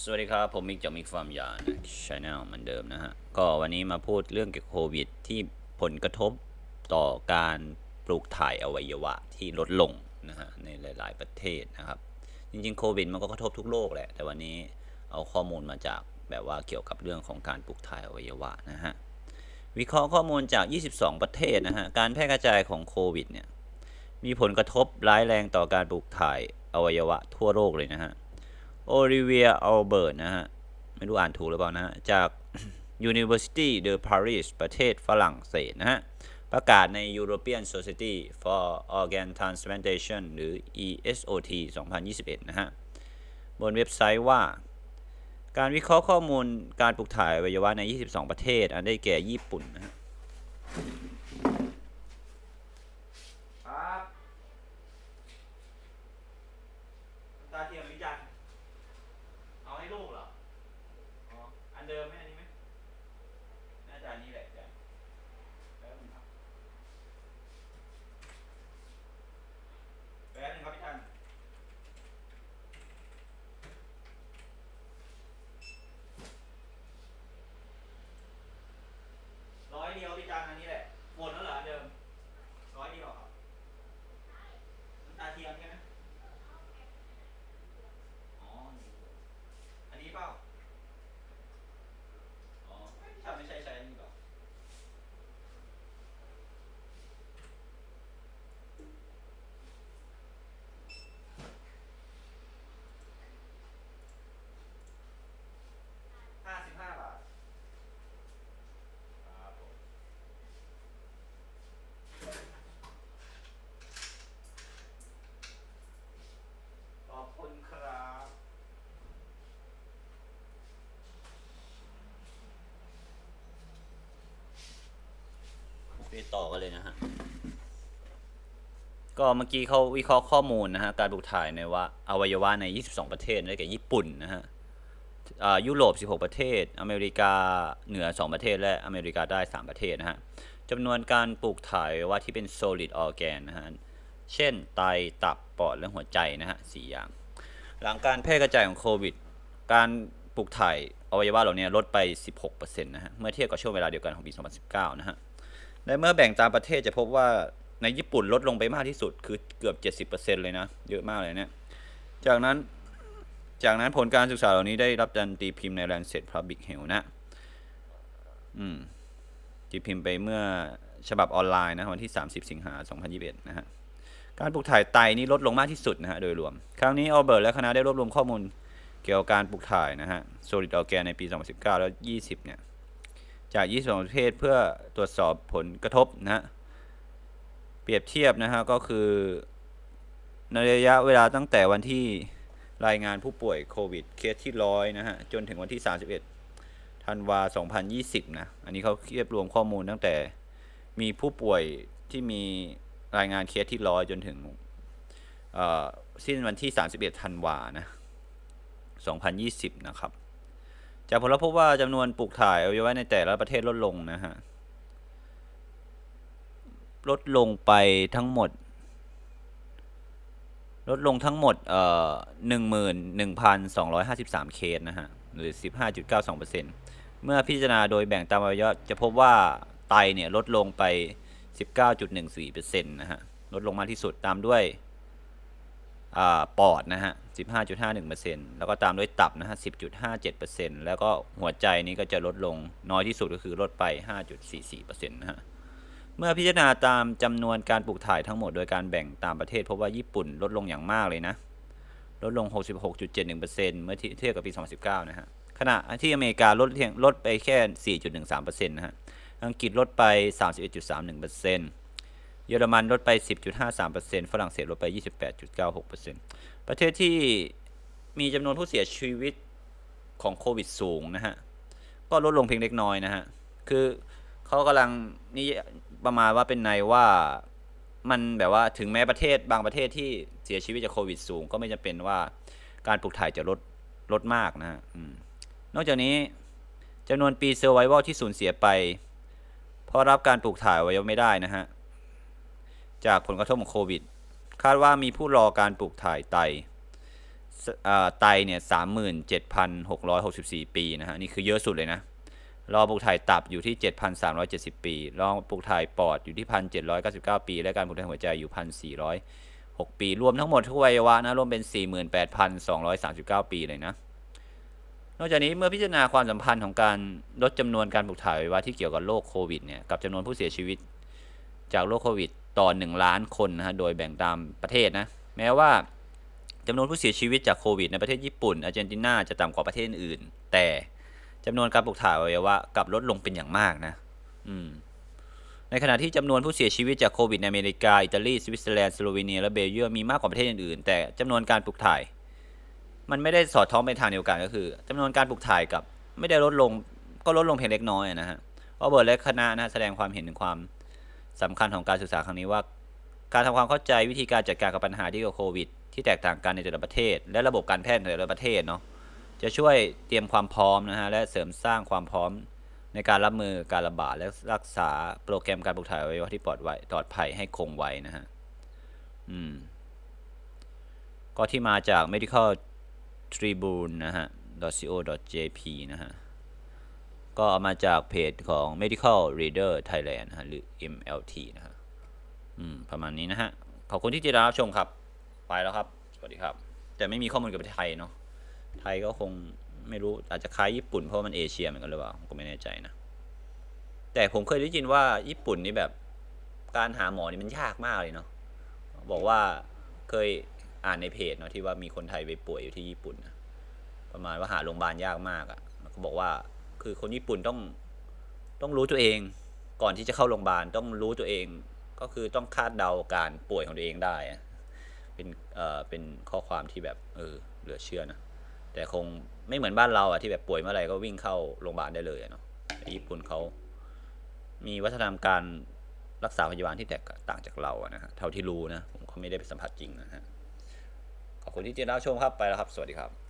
สวัสดีครับ ผมมิกจากมิกฟาร์มยานะชาแนลเหมือนเดิมนะฮะ ก็วันนี้มาพูดเรื่องเกี่ยวกับโควิด ที่ผลกระทบต่อการปลูกถ่ายอวัยวะที่ลดลงนะฮะในหลาย ๆ ประเทศนะครับ จริง ๆ โควิดมันก็กระทบทุกโลกแหละ แต่วันนี้เอาข้อมูลมาจากแบบว่าเกี่ยวกับเรื่องของการปลูกถ่ายอวัยวะนะฮะ วิเคราะห์ข้อมูลจาก 22 ประเทศนะฮะ การแพร่กระจายของโควิดเนี่ยมีผลกระทบร้ายแรงต่อการปลูกถ่ายอวัยวะทั่วโลกเลยนะฮะ โอลิเวียอัลเบิร์ตนะฮะ ไม่รู้อ่านถูกหรือเปล่านะฮะจาก University de Paris ประเทศฝรั่งเศสนะฮะ ประกาศใน European Society for Organ Transplantation หรือ ESOT 2021 นะฮะ บนเว็บไซต์ว่า การวิเคราะห์ข้อมูลการปลูกถ่ายอวัยวะใน 22 ประเทศ อันได้แก่ญี่ปุ่นนะฮะครับตาเทียมวิจันเอาให้ลูกเหรอ อ๋อ อันเดิมไหมอันนี้ไหมน่าจะอันนี้แหละจ้ะแป๊บนึงครับแป๊บนึงครับพี่ทันร้อยเดียวพี่จันอันนี้แหละ หมดแล้วเหรออันเดิม ร้อยเดียวครับน้ำตาเทียมใช่ไหมอ๋อ อันนี้เปล่า อ๋อ ถ้าไม่ใช่ใช้อันนี้เปล่าห้าสิบห้าบาท ครับผม ขอบคุณครับ ไป ต่อกันเลยนะฮะ ก็เมื่อกี้เขาวิเคราะห์ข้อมูลนะฮะ การปลูกถ่ายในว่าอวัยวะใน 22 ประเทศได้แก่ญี่ปุ่นนะฮะยุโรป 16 ประเทศ อเมริกาเหนือ 2 ประเทศ และอเมริกาใต้ 3 ประเทศนะฮะจำนวนการปลูกถ่ายวัยวะที่เป็น solid organ นะฮะ เช่น ไต ตับ ปอด และหัวใจนะฮะสี่อย่าง หลังการแพร่กระจายของโควิด การปลูกถ่ายอวัยวะเหล่านี้ลดไป 16%นะฮะ เมื่อเทียบกับช่วงเวลาเดียวกันของปี 2019 นะฮะ และเมื่อแบ่งตามประเทศจะพบว่าในญี่ปุ่นลดลงไปมากที่สุดคือเกือบ 70%เลยนะ เยอะมากเลยเนี่ย จากนั้น จากนั้นผลการศึกษาเหล่านี้ได้รับการตีพิมพ์ใน Lancet Public Health นะ อืม ตีพิมพ์ไปเมื่อฉบับออนไลน์นะวันที่ 30 สิงหา 2021 นะฮะ การปลูกถ่ายไตนี่ลดลงมากที่สุดนะฮะโดยรวม ครั้งนี้อัลเบิร์ตและคณะได้รวบรวมข้อมูลเกี่ยวกับการปลูกถ่ายนะฮะ solid organ ในปี 2019 แล้ว 20 เนี่ย จาก 22 ประเทศเพื่อตรวจสอบผลกระทบนะฮะ เปรียบเทียบนะฮะก็คือ ในระยะเวลาตั้งแต่วันที่รายงานผู้ป่วยโควิดเคสที่ร้อยนะฮะ จนถึงวันที่ 31 ธันวา 2020 นะ อันนี้เขาเรียบรวมข้อมูลตั้งแต่มีผู้ป่วยที่มีรายงานเคสที่ร้อยจนถึงสิ้นวันที่ 31 ธันวานะ 2020 นะครับ จากผลลัพธ์พบว่าจำนวนปลูกถ่ายอวัยวะในแต่ละประเทศลดลงนะฮะ ลดลงไปทั้งหมด ลดลงทั้งหมดเอ่อหนึ่งหมื่นหนึ่งพันสองร้อยห้าสิบสามเคสนะฮะ หรือสิบห้าจุดเก้าสองเปอร์เซ็นต์เมื่อพิจารณาโดยแบ่งตามอวัยวะจะพบว่าไตเนี่ยลดลงไปสิบเก้าจุดหนึ่งสี่เปอร์เซ็นต์นะฮะ ลดลงมากที่สุดตามด้วย ปอดนะฮะ 15.51%แล้วก็ตามด้วยตับนะฮะ 10.57%แล้วก็หัวใจนี้ก็จะลดลงน้อยที่สุดก็คือลดไป 5.44%นะฮะ เมื่อพิจารณาตามจำนวนการปลูกถ่ายทั้งหมดโดยการแบ่งตามประเทศพบว่าญี่ปุ่นลดลงอย่างมากเลยนะ ลดลง 66.71%เมื่อเทียบกับปี 2019 นะฮะ ขณะที่อเมริกาลดเพียงลดไปแค่ 4.13%นะฮะ อังกฤษลดไป 31.31% เยอรมันลดไป 10.53%ฝรั่งเศสลดไป 28.96%ประเทศที่มีจำนวนผู้เสียชีวิตของโควิดสูงนะฮะ ก็ลดลงเพียงเล็กน้อยนะฮะ คือเขากำลังนี่ประมาณว่าเป็นในว่ามันแบบว่าถึงแม้ประเทศบางประเทศที่เสียชีวิตจากโควิดสูง ก็ไม่จำเป็นว่าการปลูกถ่ายจะลดลดมากนะฮะอนอกจากนี้จำนวนปีเซอร์ไววลที่สูญเสียไป เพราะรับการปลูกถ่ายอวัยวะไม่ได้นะฮะ จากผลกระทบของโควิด คาดว่ามีผู้รอการปลูกถ่ายไตไตเนี่ยสามหมื่นเจ็ดพันหกร้อยหกสิบสี่ปีนะฮะนี่คือเยอะสุดเลยนะ รอปลูกถ่ายตับอยู่ที่เจ็ดพันสามร้อยเจ็ดสิบปี รอปลูกถ่ายปอดอยู่ที่พันเจ็ดร้อยเก้าสิบเก้าปี และการปลูกถ่ายหัวใจอยู่พันสี่ร้อยหกปี รวมทั้งหมดทุกวัยวะนะรวมเป็นสี่หมื่นแปดพันสองร้อยสามสิบเก้าปีเลยนะ นอกจากนี้เมื่อพิจารณาความสัมพันธ์ของการลดจำนวนการปลูกถ่ายอวัยวะที่เกี่ยวกับโรคโควิดเนี่ยกับจำนวนผู้เสียชีวิตจากโรคโควิด ต่อ 1 ล้านคนนะฮะ โดยแบ่งตามประเทศนะ แม้ว่าจำนวนผู้เสียชีวิตจากโควิดในประเทศญี่ปุ่นอาร์เจนตินาจะต่ำกว่าประเทศอื่น แต่จำนวนการปลูกถ่ายอวัยวะกลับลดลงเป็นอย่างมากนะ อืม ในขณะที่จำนวนผู้เสียชีวิตจากโควิดในอเมริกา อิตาลี สวิตเซอร์แลนด์ สโลวีเนีย และเบลเยียมมีมากกว่าประเทศอื่นๆ แต่จำนวนการปลูกถ่าย มันไม่ได้สอดคล้องไปทางเดียวกันก็คือจำนวนการปลูกถ่ายกับ ไม่ได้ลดลง ก็ลดลงเพียงเล็กน้อยนะฮะเพราะเบิร์ดและคณะนะแสดงความเห็นถึงความ สำคัญของการศึกษาครั้งนี้ว่า การทำความเข้าใจวิธีการจัดการกับปัญหาที่เกี่ยวกับโควิด ที่แตกต่างกันในแต่ละประเทศ และระบบการแพทย์ในแต่ละประเทศเนาะจะช่วยเตรียมความพร้อมนะฮะและเสริมสร้างความพร้อมในการรับมือการระบาดและรักษาโปรแกรมการปลูกถ่ายอวัยวะที่ปลอดไว้ปลอดภัยให้คงไว้นะฮะอืมก็ที่มาจาก medical tribune นะฮะ .co.jp นะฮะ ก็เอามาจากเพจของ medical reader Thailand นะฮะหรือ MLT นะฮะอืมประมาณนี้นะฮะ ขอบคุณที่ติดตามรับชมครับ ไปแล้วครับ สวัสดีครับ แต่ไม่มีข้อมูลเกับประเทศไทยเนาะไทยก็คงไม่รู้อาจจะคล้ายญี่ปุ่นเพราะมันเอเชียเหมือนกันหรือเปล่าผมก็ไม่แน่ใจนะ แต่ผมเคยได้ยินว่าญี่ปุ่นนี่แบบการหาหมอนี่มันยากมากเลยเนาะบอกว่าเคยอ่านในเพจเนาะที่ว่ามีคนไทยไปป่วยอยู่ที่ญี่ปุ่นนะประมาณว่าหาโรงพยาบาลยากมากอะ่ะแล้วก็บอกว่า คือคนญี่ปุ่นต้องต้องรู้ตัวเอง ก่อนที่จะเข้าโรงพยาบาลต้องรู้ตัวเอง ก็คือต้องคาดเดาการป่วยของตัวเองได้ เป็นเอ่อเป็นข้อความที่แบบเออเหลือเชื่อนะแต่คงไม่เหมือนบ้านเราอะที่แบบป่วยเมื่อไหร่ก็วิ่งเข้าโรงพยาบาลได้เลยเนาะญี่ปุ่นเขามีวัฒนธรรมการรักษาพยาบาลที่แตกต่างจากเราอะนะฮะเท่าที่รู้นะผมก็ไม่ได้ไปสัมผัสจริงนะฮะขอบคุณที่ติดตามชมครับไปแล้วครับ สวัสดีครับ